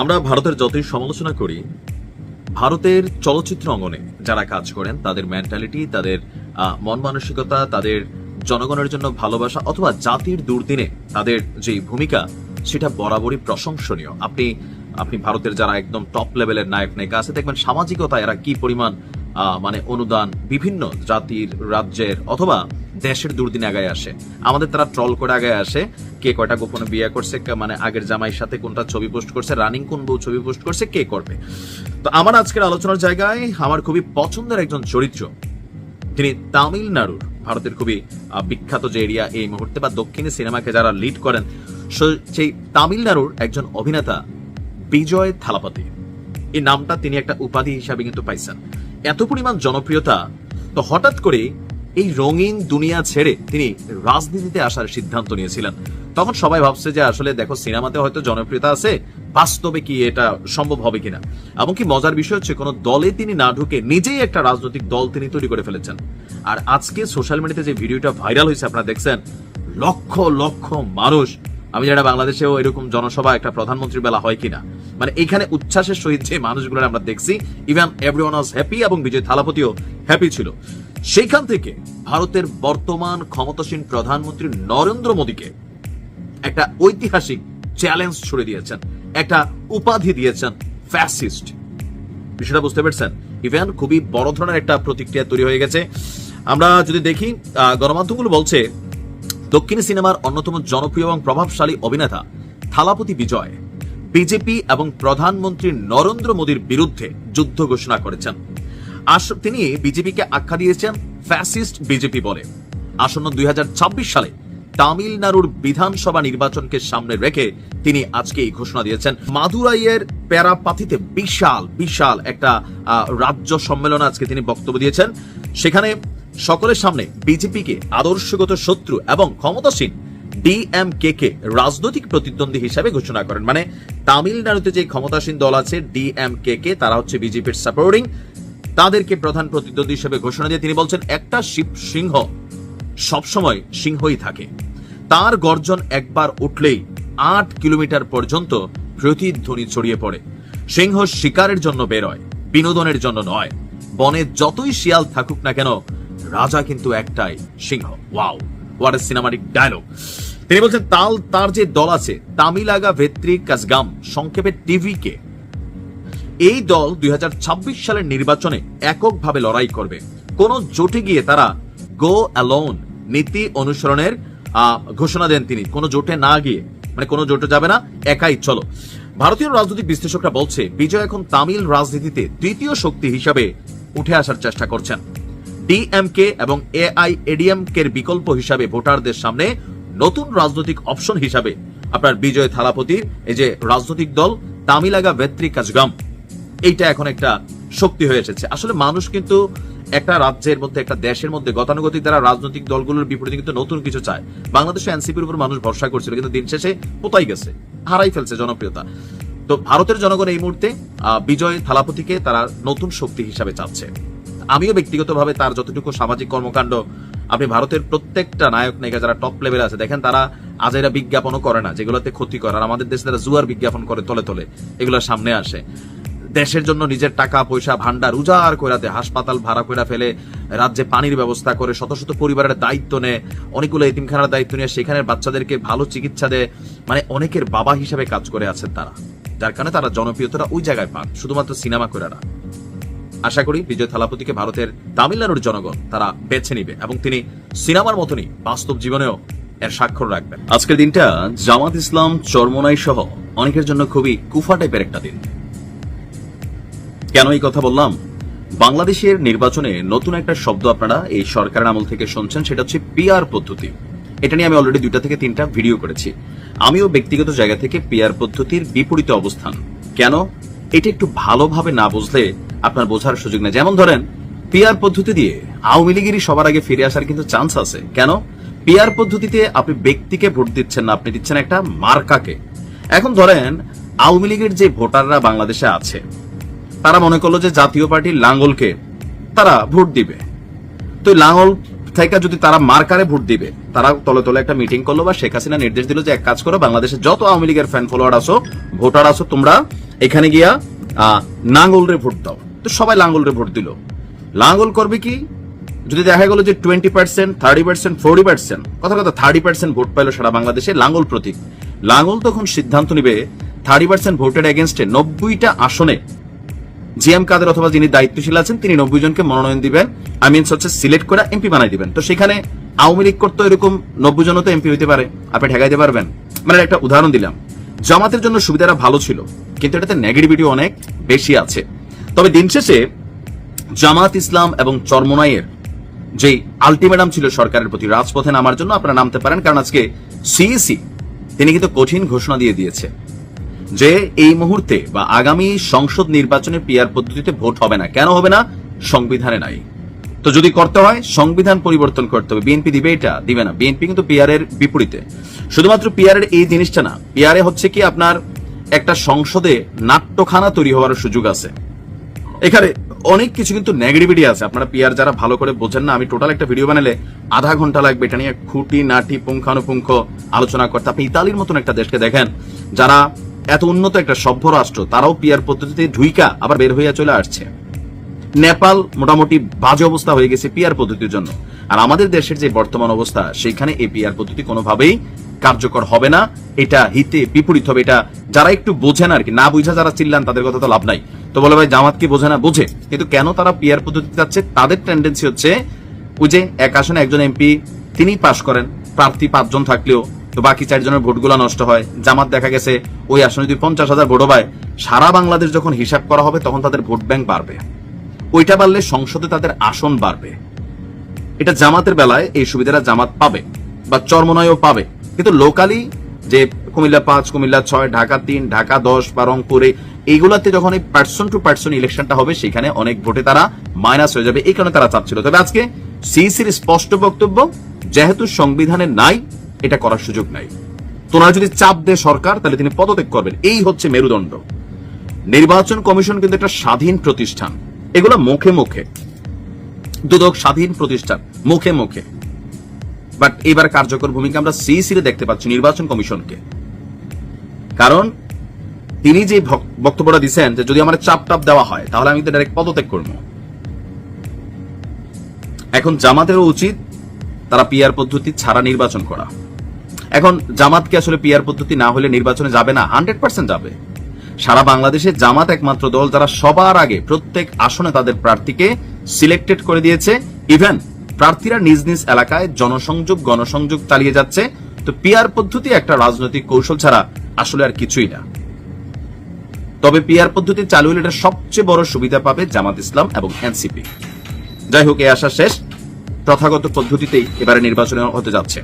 আমরা ভারতের যতই সমালোচনা করি, ভারতের চলচ্চিত্র অঙ্গনে যারা কাজ করেন, তাদের মেন্টালিটি তাদের মন মানসিকতা, তাদের জনগণের জন্য ভালোবাসা অথবা জাতির দুর্দিনে তাদের যে ভূমিকা, সেটা বরাবরই প্রশংসনীয়। আপনি আপনি ভারতের যারা একদম টপ লেভেলের নায়ক, নায়িকা আছে, দেখবেন সামাজিকতা এরা কি পরিমাণ মানে অনুদান বিভিন্ন জাতির, রাজ্যের অথবা দেশের দুর্দিনে আগায় আসে। আমাদের তারা ট্রল করে আগায় আসে। কে কয়টা গোপনে বিয়ে করছে মানে আগের জামাইয়ের সাথে কোনটা ছবি পোস্ট করছে, রানিং কোন বউ ছবি পোস্ট করছে, কে করবে। তো আমার আজকের আলোচনার জায়গায় আমার খুবই পছন্দের একজন চরিত্র, তিনি তামিলনাড়ুর ভারতের খুবই বিখ্যাত যে এরিয়া এই মুহূর্তে বা দক্ষিণী সিনেমাকে যারা লিড করেন সেই তামিলনাড়ুর একজন অভিনেতা বিজয় থালাপতি। এই নামটা তিনি একটা উপাধি হিসাবে কিন্তু পাইছেন। এত পরিমাণ জনপ্রিয়তা, তো হঠাৎ করে এই রঙিন দুনিয়া ছেড়ে তিনি রাজনীতিতে আসার সিদ্ধান্ত নিয়েছিলেন। তখন সবাই ভাবছে যে আসলে দেখো, সিনেমাতে হয়তো জনপ্রিয়তা আছে, বাস্তবে কি এটা সম্ভব হবে কিনা? এমনকি মজার বিষয় হচ্ছে, কোনো দলে তিনি না ঢুকে নিজেই একটা রাজনৈতিক দল তিনি তৈরি করে ফেলেছেন। আর আজকে সোশ্যাল মিডিয়াতে যে ভিডিওটা ভাইরাল হয়েছে, আপনারা দেখছেন, লক্ষ লক্ষ মানুষ, আমি না বাংলাদেশেও এরকম জনসভা একটা প্রধানমন্ত্রীর বেলা হয় কিনা মানে এখানে উচ্ছ্বাসের সহিত যে মানুষগুলো আমরা দেখছি ইভেন এভরিওয়ান ওয়াজ হ্যাপি এবং বিজয় থালাপতিও হ্যাপি ছিল। সেইখান থেকে ভারতের বর্তমান ক্ষমতাসীন প্রধানমন্ত্রী নরেন্দ্র মোদীকে একটা ঐতিহাসিক চ্যালেঞ্জ ছুড়ে দিয়েছেন, একটা উপাধি দিয়েছেন ফ্যাসিস্ট বিষয়টা বুঝতে পারছেন? ইভেন, খুবই বড় ধরনের একটা প্রতিক্রিয়া তৈরি হয়ে গেছে। আমরা যদি দেখি গণমাধ্যমগুলো বলছে, দক্ষিণী সিনেমার অন্যতম জনপ্রিয় এবং প্রভাবশালী অভিনেতা থালাপতি বিজয়, বিজেপি এবং প্রধানমন্ত্রী নরেন্দ্র মোদীর বিরুদ্ধে যুদ্ধ ঘোষণা করেছেন। তিনি বিজেপিকে আখ্যা দিয়েছেন ফ্যাসিস্ট বিজেপি বলে। আসন্ন দুই সালে তামিলনাড়ুর বিধানসভা নির্বাচনকে সামনে রেখে তিনি আজকে এই ঘোষণা দিয়েছেন। মাদুরাইয়ের প্যারাপাথিতে বিশাল বিশাল একটা রাজ্য সম্মেলনে আজকে তিনি বক্তব্য দিয়েছেন। সেখানে সকলের সামনে বিজেপিকে আদর্শগত শত্রু এবং ক্ষমতাসীন ডিএমকে কে রাজনৈতিক প্রতিদ্বন্দ্বী হিসাবে ঘোষণা করেন। মানে তামিলনাড়ুতে যে ক্ষমতাসীন দল আছে ডিএমকে কে তারা হচ্ছে বিজেপির সাপোর্টিং তাদেরকে প্রধান প্রতিদ্বন্দ্বী হিসেবে ঘোষণা দিয়ে তিনি বলছেন, একটা শিব সিংহ সবসময় সিংহই থাকে। তার গর্জন একবার উঠলেই আট কিলোমিটার পর্যন্ত প্রতিধ্বনি ছড়িয়ে পড়ে। সিংহ শিকারের জন্য বেরোয়, বিনোদনের জন্য নয়। বনে যতই শিয়াল থাকুক না কেন, রাজা কিন্তু একটাই সিংহ। Wow what a cinematic dialogue তিনি বলছেন, তাল তার যে দল আছে, তামিলাগা ভেত্রি কাজগাম, সংক্ষেপে টিভিকে এই দল দুই হাজার ছাব্বিশ সালের নির্বাচনে এককভাবে লড়াই করবে। কোন জোটে গিয়ে তারা গো অ্যালোন নীতি অনুসরণের ঘোষণা দেন তিনি। কোন জোটে না গিয়ে। মানে কোন জোটে যাবে না, একাই, চলো। ভারতীয় রাজনৈতিক বিশ্লেষকরা বলছে, বিজয় এখন তামিল রাজনীতিতে তৃতীয় শক্তি হিসাবে উঠে আসার চেষ্টা করছেন। ডিএমকে এবং এআইএডিএমকে এর বিকল্প হিসাবে ভোটারদের সামনে নতুন রাজনৈতিক অপশন হিসাবে আপনার বিজয় থালাপতির, এই যে রাজনৈতিক দল তামিলাগা ভেত্রি কাজগাম। এইটা এখন একটা শক্তি হয়ে এসেছে। আসলে মানুষ কিন্তু একটা রাজ্যের মধ্যে, একটা দেশের মধ্যে গতানুগতিক দ্বারা রাজনৈতিক দলগুলোর বিপরীতে কিন্তু নতুন কিছু চায়। বাংলাদেশে এনসিপির উপর মানুষ ভরসা করছিল, কিন্তু দিন শেষে পোতাই গেছে, হারাই ফেলছে জনপ্রিয়তা। তো ভারতের জনগণ এই মুহূর্তে বিজয় থালাপতিকে তারা নতুন শক্তি হিসাবে চাচ্ছে। আমিও ব্যক্তিগতভাবে তার যতটুকু সামাজিক কর্মকাণ্ড, আপনি ভারতের প্রত্যেকটা নায়ক, নায়িকা যারা টপ লেভেল আছে, দেখেন তারা আজেরা বিজ্ঞাপনও করে না, যেগুলোতে ক্ষতি করে। আর আমাদের দেশে তারা জুয়ার বিজ্ঞাপন করে তলে তলে, এগুলো সামনে আসে। দেশের জন্য নিজের টাকা, পয়সা ভান্ডার উজাড় কইরা দেয় হাসপাতাল ভাড়া কইরা ফেলে রাজ্যে পানির ব্যবস্থা করে শত শত পরিবারের দায়িত্ব নেয়। অনেকগুলো এতিমখানার দায়িত্ব নিয়ে সেখানে বাচ্চাদেরকে ভালো চিকিৎসা দেয়। মানে অনেকের বাবা হিসাবে কাজ করে আছেন তারা। যার কারণে তারা জনপ্রিয়তাটা ওই জায়গায় পান, শুধুমাত্র সিনেমা করে না। আশা করি বিজয় থালাপতিকে ভারতের তামিলনাড়ুর জনগণ তারা বেছে নিবে এবং তিনি সিনেমার মতনই বাস্তব জীবনেও এর স্বাক্ষর রাখবেন। আজকের দিনটা জামাত ইসলাম চরমনাই সহ অনেকের জন্য খুবই কুফা টাইপের একটা দিন। কেন এই কথা বললাম? বাংলাদেশের নির্বাচনে নতুন একটা শব্দ আপনারা এই সরকারের আমল থেকে শুনছেন, সেটা হচ্ছে পিআর পদ্ধতি। এটা নিয়ে আমি অলরেডি দুইটা থেকে তিনটা ভিডিও করেছি। আমিও ব্যক্তিগত জায়গা থেকে পিআর পদ্ধতির বিপরীত অবস্থান। কেন? এটা একটু ভালোভাবে না বুঝলে আপনার বোঝার সুযোগ নেই। যেমন ধরেন পিআর পদ্ধতি দিয়ে আওয়ামী লীগেরই সবার আগে ফিরে আসার কিন্তু চান্স আছে। কেন? পিআর পদ্ধতিতে আপনি ব্যক্তিকে ভোট দিচ্ছেন না, আপনি দিচ্ছেন একটা মার্কাকে। এখন ধরেন, আওয়ামী লীগের যে ভোটাররা বাংলাদেশে আছে তারা মনে করল যে জাতীয় পার্টির লাঙ্গলকে তারা ভোট দিবে। তো লাঙ্গল থেকে যদি তারা মার্কারে ভোট দিবে, তারা তলে তলে একটা মিটিং করল বা শেখ হাসিনা নির্দেশ দিল যে এক কাজ করো বাংলাদেশে যত আওয়ামী লীগের ফ্যান ফলোয়ার আসো ভোটার আসো, তোমরা এখানে গিয়া লাঙ্গল রে ভোট দাও। তো সবাই লাঙ্গল রে ভোট দিল। লাঙ্গল করবে কি? যদি দেখা গেল যে twenty percent thirty percent forty percent কথা কথা থার্টি পার্সেন্ট ভোট পাইলো সারা বাংলাদেশে লাঙ্গল প্রতীক। লাঙ্গল তখন সিদ্ধান্ত নিবে থার্টি পার্সেন্ট ভোটের এগেনস্টে নব্বইটা আসনে জিএম কাদের অথবা যিনি দায়িত্বশীল আছেন, তিনি নব্বই জনকে মনোনয়ন দিবেন। আই মিনস হচ্ছে সিলেক্ট করে এমপি বানাই দিবেন। তো সেখানে আওয়ামী লীগ করতো এরকম নব্বই জন তো এমপি হইতে পারে। আপনি ঠেকাইতে পারবেন। মানে একটা উদাহরণ দিলাম। জামাতের জন্য সুবিধাটা ভালো ছিল, কিন্তু এটাতে নেগেটিভিটি অনেক বেশি আছে। তবে দিন শেষে জামাত ইসলাম এবং চরমনাইয়ের যে আলটিমেটাম ছিল সরকারের প্রতি, রাজপথে নামার জন্য আপনারা নামতে পারেন, কারণ আজকে সিইসি তিনি কিন্তু কঠিন ঘোষণা দিয়ে দিয়েছে। যে এই মুহূর্তে বা আগামী সংসদ নির্বাচনে পিয়ার পদ্ধতিতে ভোট হবে না। কেন হবে না? সংবিধানে নাই। তো যদি করতে হয়, সংবিধান পরিবর্তন করতে হবে। বিএনপি দিবে এটা, দিবে না। বিএনপি কিন্তু পিয়ারের বিপরীতে। শুধুমাত্র পিয়ারের এই জিনিসটা না পিয়ারে হচ্ছে কি আপনার একটা সংসদে নাট্যখানা তৈরি হওয়ার সুযোগ আছে। এখানে অনেক কিছু কিন্তু নেগেটিভিটি আছে। আপনারা পিয়ার যারা ভালো করে বোঝেন না, আমি টোটাল একটা ভিডিও বানালে আধা ঘণ্টা লাগবে। এটা নিয়ে খুঁটি, নাটি, পুঙ্খানুপুঙ্খ আলোচনা করতে। আপনি ইতালির মতন একটা দেশকে দেখেন, যারা এত উন্নত একটা সভ্য রাষ্ট্র, তারাও পিয়ার পদ্ধতিতে ঢুইকা আবার বের হইয়া চলে আসছে। নেপাল মোটামুটি বাজে অবস্থা হয়ে গেছে পিয়ার পদ্ধতির জন্য। আর আমাদের দেশের যে বর্তমান অবস্থা সেখানে এই পিয়ার পদ্ধতি কোনোভাবেই কার্যকর হবে না। এটা হিতে বিপরীত হবে। এটা যারা একটু বোঝেন আর কি, না বুঝা যারা চিল্লান, তাদের কথা তো লাভ নাই। তো বলে ভাই, জামাত কি বোঝে না, বোঝে। কিন্তু কেন তারা পিয়ার পদ্ধতি যাচ্ছে তাদের টেন্ডেন্সি হচ্ছে ওই যে এক আসনে একজন এমপি তিনি পাশ করেন, প্রার্থী পাঁচজন থাকলেও। তো বাকি চারজনের ভোটগুলো নষ্ট হয়। জামাত দেখা গেছে ওই আসনে যদি পঞ্চাশ হাজার ভোটও পায়, সারা বাংলাদেশ যখন হিসাব করা হবে তখন তাদের ভোট ব্যাংক বাড়বে। ওইটা বাড়লে সংসদে তাদের আসন বাড়বে। এটা জামাতের বেলায় এই সুবিধাটা জামাত পাবে বা চরমনয়ও পাবে। কিন্তু লোকালি যে কুমিল্লা পাঁচ, কুমিল্লা ছয়, ঢাকা তিন, ঢাকা দশ, বা রংপুরে, এইগুলাতে যখন এই পার্সন টু পার্সন ইলেকশনটা হবে, সেখানে অনেক ভোটে তারা মাইনাস হয়ে যাবে। এই কারণে তারা চাচ্ছিল তবে আজকে সিইসির স্পষ্ট বক্তব্য, যেহেতু সংবিধানে নাই এটা করার সুযোগ নাই। তোমরা যদি চাপ দেয় সরকার, তাহলে তিনি পদত্যাগ করবেন। এই হচ্ছে মেরুদণ্ড। নির্বাচন কমিশন কিন্তু একটা স্বাধীন প্রতিষ্ঠান। এগুলো মুখে মুখে। দুদক স্বাধীন প্রতিষ্ঠান, মুখে মুখে। বাট এবার কার্যকর ভূমিকা আমরা সিইসিতে দেখতে পাচ্ছি নির্বাচন কমিশনকে। কারণ তিনি যে বক্তব্যটা দিচ্ছেন যে যদি আমার চাপ টাপ দেওয়া হয়, তাহলে আমি তো ডাইরেক্ট পদত্যাগ করব। এখন জামাতেরও উচিত তারা পিআর পদ্ধতি ছাড়া নির্বাচন করা। এখন জামাতকে আসলে পিআর পদ্ধতি না হলে নির্বাচনে যাবে না হান্ড্রেড পার্সেন্ট যাবে। সারা বাংলাদেশে জামাত একমাত্র দল যারা সবার আগে প্রত্যেক আসনে তাদের প্রার্থীকে সিলেক্টেড করে দিয়েছে। ইভেন প্রার্থীরা নিজ নিজ এলাকায় জনসংযোগ, গণসংযোগ চালিয়ে যাচ্ছে। তো পিআর পদ্ধতি একটা রাজনৈতিক কৌশল ছাড়া আসলে আর কিছুই না। তবে পিআর পদ্ধতি চালু হলে এটা সবচেয়ে বড় সুবিধা পাবে জামাত ইসলাম এবং এনসিপি যাই হোক, এই আশা শেষ। প্রথাগত পদ্ধতিতেই এবারে নির্বাচন হতে যাচ্ছে।